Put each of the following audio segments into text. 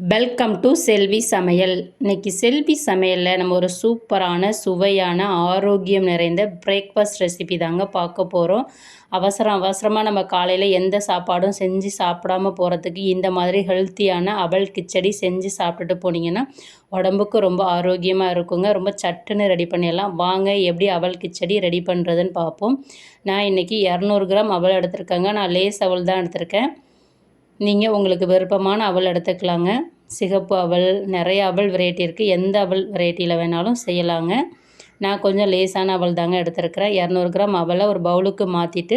Welcome to செல்வி சமையல் இன்னைக்கு செல்வி சமையலில் நம்ம ஒரு சூப்பரான சுவையான ஆரோக்கியம் நிறைந்த பிரேக்ஃபாஸ்ட் ரெசிபி தாங்க பார்க்க போகிறோம் அவசரம் அவசரமாக நம்ம காலையில் எந்த சாப்பாடும் செஞ்சு சாப்பிடாம போகிறதுக்கு இந்த மாதிரி ஹெல்த்தியான அவல் கிச்சடி செஞ்சு சாப்பிட்டுட்டு போனீங்கன்னா உடம்புக்கு ரொம்ப ஆரோக்கியமாக இருக்குங்க. ரொம்ப சட்டுன்னு ரெடி பண்ணிடலாம். வாங்க எப்படி அவல் கிச்சடி ரெடி பண்ணுறதுன்னு பார்ப்போம். நான் இன்றைக்கி இரநூறு கிராம் அவல் எடுத்திருக்கேங்க. நான் லேஸ் அவல் தான் எடுத்திருக்கேன். நீங்கள் உங்களுக்கு விருப்பமான அவல் எடுத்துக்கலாங்க. சிகப்பு அவல் நிறைய அவல் வெரைட்டி இருக்குது எந்த அவல் வெரைட்டியில் வேணாலும் செய்யலாங்க. நான் கொஞ்சம் லேசான அவல் தாங்க எடுத்துருக்கிறேன். இரநூறு கிராம் அவலை ஒரு பவுலுக்கு மாற்றிட்டு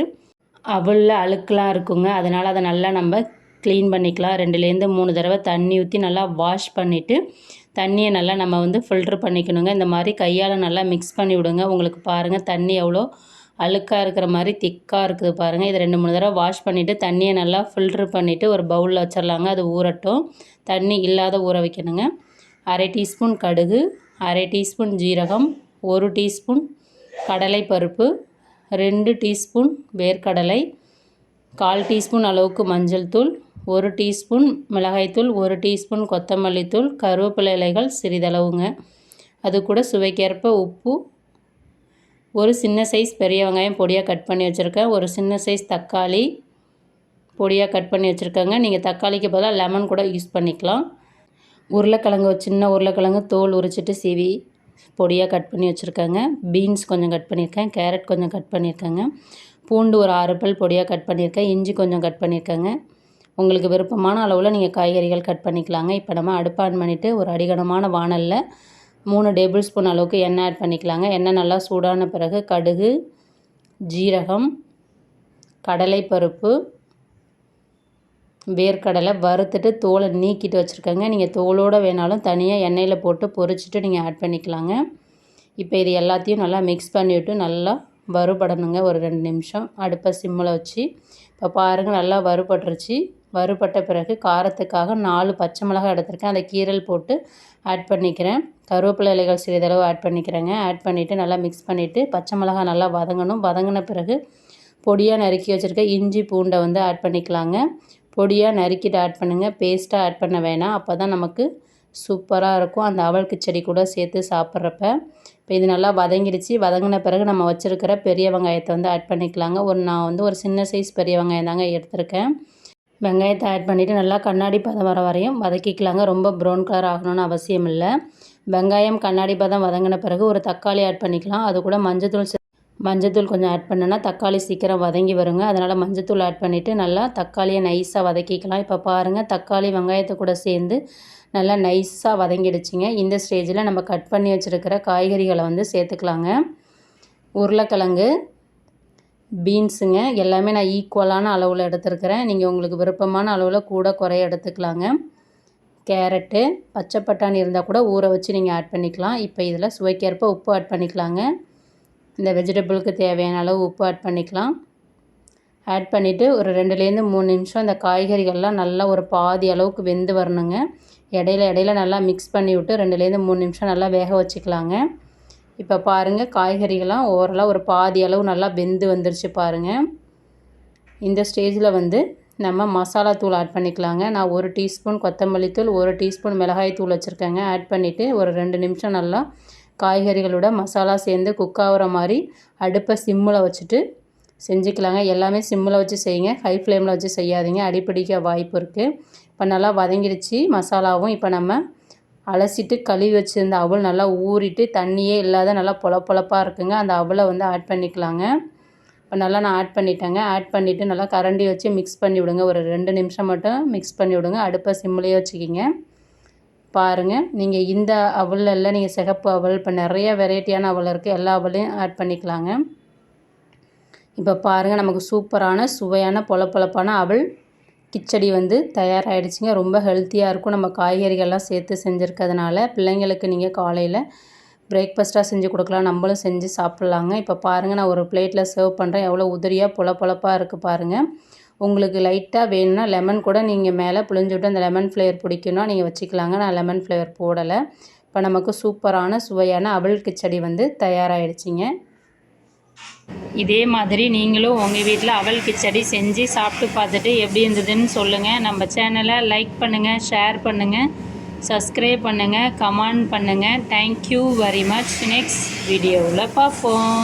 அவலில் அழுக்கெலாம் இருக்குங்க. அதனால் அதை நல்லா நம்ம க்ளீன் பண்ணிக்கலாம். ரெண்டுலேருந்து மூணு தடவை தண்ணி ஊற்றி நல்லா வாஷ் பண்ணிவிட்டு தண்ணியை நல்லா நம்ம வந்து ஃபில்ட்ரு பண்ணிக்கணுங்க. இந்த மாதிரி கையால் நல்லா மிக்ஸ் பண்ணி விடுங்க. உங்களுக்கு பாருங்கள் தண்ணி எவ்வளோ அழுக்காக இருக்கிற மாதிரி திக்காக இருக்குது பாருங்கள் இது ரெண்டு மூணு தடவை வாஷ் பண்ணிவிட்டு தண்ணியை நல்லா ஃபில்ட்ரு பண்ணிவிட்டு ஒரு பவுலில் வச்சிடலாங்க. அது ஊறட்டும். தண்ணி இல்லாத ஊற வைக்கணுங்க. அரை டீஸ்பூன் கடுகு அரை டீஸ்பூன் ஜீரகம் ஒரு டீஸ்பூன் கடலை பருப்பு ரெண்டு டீஸ்பூன் வேர்க்கடலை கால் டீஸ்பூன் அளவுக்கு மஞ்சள் தூள் ஒரு டீஸ்பூன் மிளகாய்த்தூள் ஒரு டீஸ்பூன் கொத்தமல்லி தூள் கருவேப்பிலை இலைகள் சிறிதளவுங்க. அது கூட சுவைக்கேற்ப உப்பு ஒரு சின்ன சைஸ் பெரிய வெங்காயம் பொடியாக கட் பண்ணி வச்சுருக்கேன். ஒரு சின்ன சைஸ் தக்காளி பொடியாக கட் பண்ணி வச்சுருக்கேங்க. நீங்கள் தக்காளிக்கு பதிலாக லெமன் கூட யூஸ் பண்ணிக்கலாம். உருளைக்கிழங்கு சின்ன உருளைக்கிழங்கு தோல் உரிச்சிட்டு சீவி பொடியாக கட் பண்ணி வச்சுருக்கேங்க. பீன்ஸ் கொஞ்சம் கட் பண்ணியிருக்கேன். கேரட் கொஞ்சம் கட் பண்ணியிருக்கேங்க. பூண்டு ஒரு ஆறு பல் பொடியாக கட் பண்ணியிருக்கேன். இஞ்சி கொஞ்சம் கட் பண்ணியிருக்கேங்க. உங்களுக்கு விருப்பமான அளவில் நீங்கள் காய்கறிகள் கட் பண்ணிக்கலாங்க. இப்போ நம்ம அடுப்பு ஆன் பண்ணிவிட்டு ஒரு அடிகனமான வானலில் மூணு டேபிள் ஸ்பூன் அளவுக்கு எண்ணெய் ஆட் பண்ணிக்கலாங்க. எண்ணெய் நல்லா சூடான பிறகு கடுகு ஜீரகம் கடலைப்பருப்பு வேர்க்கடலை வறுத்துட்டு தோலை நீக்கிட்டு வச்சுருக்கேங்க. நீங்கள் தோலோடு வேணாலும் தனியாக எண்ணெயில் போட்டு பொரிச்சிட்டு நீங்கள் ஆட் பண்ணிக்கலாங்க. இப்போ இது எல்லாத்தையும் நல்லா மிக்ஸ் பண்ணிவிட்டு நல்லா வறுபடணுங்க. ஒரு ரெண்டு நிமிஷம். அடுப்பை சிம்மில் வச்சு. இப்போ பாருங்கள் நல்லா வறுபட்டுருச்சு. வறுபட்ட பிறகு காரத்துக்காக நாலு பச்சை மிளகாய் எடுத்திருக்கேன். அதை கீரல் போட்டு ஆட் பண்ணிக்கிறேன். கருவேப்பிலை இலைகள் சிறிதளவு ஆட் பண்ணிக்கிறேங்க. ஆட் பண்ணிவிட்டு நல்லா மிக்ஸ் பண்ணிவிட்டு பச்சை மிளகாய் நல்லா வதங்கணும். வதங்கின பிறகு பொடியாக நறுக்கி வச்சுருக்க இஞ்சி பூண்டை வந்து ஆட் பண்ணிக்கலாங்க. பொடியாக நறுக்கிட்டு ஆட் பண்ணுங்கள் பேஸ்ட்டாக ஆட் பண்ண வேணாம். அப்போ தான் நமக்கு சூப்பராக இருக்கும். அந்த அவல் கிச்சடி கூட சேர்த்து சாப்பிட்றப்ப. இப்போ இது நல்லா வதங்கிடுச்சு. வதங்கின பிறகு நம்ம வச்சுருக்கிற பெரிய வெங்காயத்தை வந்து ஆட் பண்ணிக்கலாங்க. ஒரு நான் வந்து ஒரு சின்ன சைஸ் பெரிய வெங்காயம் தாங்க எடுத்திருக்கேன். வெங்காயத்தை ஆட் பண்ணிவிட்டு நல்லா கண்ணாடி பதம் வர வரையும் வதக்கிக்கலாங்க. ரொம்ப ப்ரௌன் கலர் ஆகணும்னு அவசியம் இல்லை வெங்காயம் கண்ணாடி பதம் வதங்கின பிறகு ஒரு தக்காளி ஆட் பண்ணிக்கலாம். அது கூட மஞ்சத்தூள் மஞ்சத்தூள் கொஞ்சம் ஆட் பண்ணேன்னா தக்காளி சீக்கிரம் வதங்கி வருங்க. அதனால் மஞ்சத்தூள் ஆட் பண்ணிவிட்டு நல்லா தக்காளியை நைஸாக வதக்கிக்கலாம். இப்போ பாருங்கள் தக்காளி வெங்காயத்தை கூட சேர்ந்து நல்லா நைஸாக வதங்கிடுச்சிங்க. இந்த ஸ்டேஜில் நம்ம கட் பண்ணி வச்சுருக்கிற காய்கறிகளை வந்து சேர்த்துக்கலாங்க. உருளைக்கிழங்கு பீன்ஸுங்க. எல்லாமே நான் ஈக்குவலான அளவில் எடுத்துருக்கிறேன். நீங்கள் உங்களுக்கு விருப்பமான அளவில் கூட குறைய எடுத்துக்கலாங்க. கேரட்டு பச்சை பட்டாணி இருந்தால் கூட ஊற வச்சு நீங்கள் ஆட் பண்ணிக்கலாம். இப்போ இதில் சுவைக்கேற்ப உப்பு ஆட் பண்ணிக்கலாங்க. இந்த வெஜிடபிளுக்கு தேவையான அளவு உப்பு ஆட் பண்ணிக்கலாம். ஆட் பண்ணிவிட்டு ஒரு ரெண்டுலேருந்து மூணு நிமிஷம் இந்த காய்கறிகள்லாம் நல்லா ஒரு பாதி அளவுக்கு வெந்து வரணுங்க. இடையில இடையில நல்லா மிக்ஸ் பண்ணி விட்டு ரெண்டுலேருந்து மூணு நிமிஷம் நல்லா வேக வச்சுக்கலாங்க. இப்போ பாருங்கள் காய்கறிகள்லாம் ஓரளவு ஒரு பாதி அளவு நல்லா வெந்து வந்துருச்சு பாருங்கள் இந்த ஸ்டேஜில் வந்து நம்ம மசாலா தூள் ஆட் பண்ணிக்கலாங்க. நான் ஒரு டீஸ்பூன் கொத்தமல்லி தூள் ஒரு டீஸ்பூன் மிளகாய் தூள் வச்சுருக்கேங்க. ஆட் பண்ணிவிட்டு ஒரு ரெண்டு நிமிஷம் நல்லா காய்கறிகளோட மசாலா சேர்ந்து குக் ஆகிற மாதிரி அடுப்பை சிம்மில் வச்சுட்டு செஞ்சுக்கலாங்க. எல்லாமே சிம்மில் வச்சு செய்யுங்க. ஹை ஃப்ளேமில் வச்சு செய்யாதீங்க. அடிப்பிடிக்க வாய்ப்பு இருக்குது இப்போ நல்லா வதங்கிடுச்சு மசாலாவும். இப்போ நம்ம அலசிட்டு கழுவி வச்சுருந்த அவல் நல்லா ஊறிட்டு தண்ணியே இல்லாத நல்லா பொல பொழப்பாக இருக்குங்க. அந்த அவலை வந்து ஆட் பண்ணிக்கலாங்க. இப்போ நல்லா நான் ஆட் பண்ணிட்டேங்க. ஆட் பண்ணிவிட்டு நல்லா கரண்டி வச்சு மிக்ஸ் பண்ணி விடுங்க. ஒரு ரெண்டு நிமிஷம் மட்டும் மிக்ஸ் பண்ணி விடுங்க. அடுப்பை சிம்லேயே வச்சுக்கிங்க. பாருங்கள் நீங்கள் இந்த அவலில் நீங்கள் சிகப்பு அவல் இப்போ நிறைய வெரைட்டியான அவல் இருக்குது எல்லா அவலையும் ஆட் பண்ணிக்கலாங்க. இப்போ பாருங்கள் நமக்கு சூப்பரான சுவையான பொல அவள் கிச்சடி வந்து தயாராகிடுச்சிங்க ரொம்ப ஹெல்த்தியாக இருக்கும். நம்ம காய்கறிகள்லாம் சேர்த்து செஞ்சுருக்கிறதுனால பிள்ளைங்களுக்கு நீங்கள் காலையில் பிரேக்ஃபாஸ்ட்டாக செஞ்சு கொடுக்கலாம். நம்மளும் செஞ்சு சாப்பிட்லாங்க. இப்போ பாருங்கள் நான் ஒரு பிளேட்டில் சர்வ் பண்ணுறேன் எவ்வளோ உதிரியாக பொல இருக்குது பாருங்கள் உங்களுக்கு லைட்டாக வேணும்னா லெமன் கூட நீங்கள் மேலே புழிஞ்சு விட்டு அந்த லெமன் ஃப்ளேவர் பிடிக்குன்னா நீங்கள் வச்சுக்கலாங்க. நான் லெமன் ஃப்ளேவர் போடலை. இப்போ நமக்கு சூப்பரான சுவையான அவல் கிச்சடி வந்து தயாராகிடுச்சிங்க இதே மாதிரி நீங்களும் உங்கள் வீட்டில் அவல் கிச்சடி செஞ்சு சாப்பிட்டு பார்த்துட்டு எப்படி இருந்ததுன்னு சொல்லுங்கள் நம்ம சேனலை லைக் பண்ணுங்கள் ஷேர் பண்ணுங்கள் சப்ஸ்கிரைப் பண்ணுங்கள் கமெண்ட் பண்ணுங்கள் தேங்க்யூ வெரி மச் நெக்ஸ்ட் வீடியோவில் பார்ப்போம்.